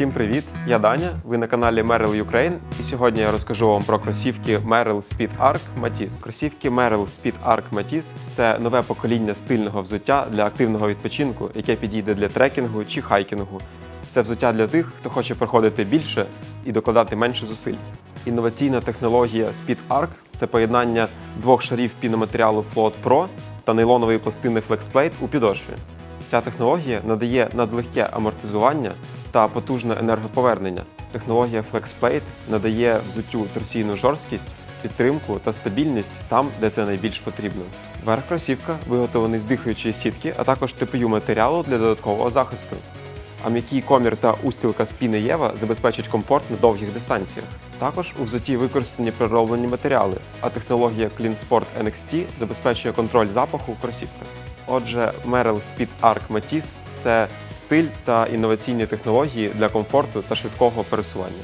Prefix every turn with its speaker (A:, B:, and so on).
A: Всім привіт! Я Даня. Ви на каналі Merrell Ukraine. І сьогодні я розкажу вам про кросівки Merrell Speed Arc Matisse. Кросівки Merrell Speed Arc Matisse – це нове покоління стильного взуття для активного відпочинку, яке підійде для трекінгу чи хайкінгу. Це взуття для тих, хто хоче проходити більше і докладати менше зусиль. Інноваційна технологія Speed Arc – це поєднання двох шарів піноматеріалу Float Pro та нейлонової пластини FlexPlate у підошві. Ця технологія надає надлегке амортизування та потужне енергоповернення. Технологія FlexPlate надає взуттю торсійну жорсткість, підтримку та стабільність там, де це найбільш потрібно. Верх кросівка виготовлений з дихаючої сітки, а також TPU матеріалу для додаткового захисту. А м'який комір та устілка з піни Єва забезпечать комфорт на довгих дистанціях. Також у взутті використані пророблені матеріали, а технологія Clean Sport NXT забезпечує контроль запаху в кросівках. Отже, Merrell Speed Arc Matisse – це стиль та інноваційні технології для комфорту та швидкого пересування.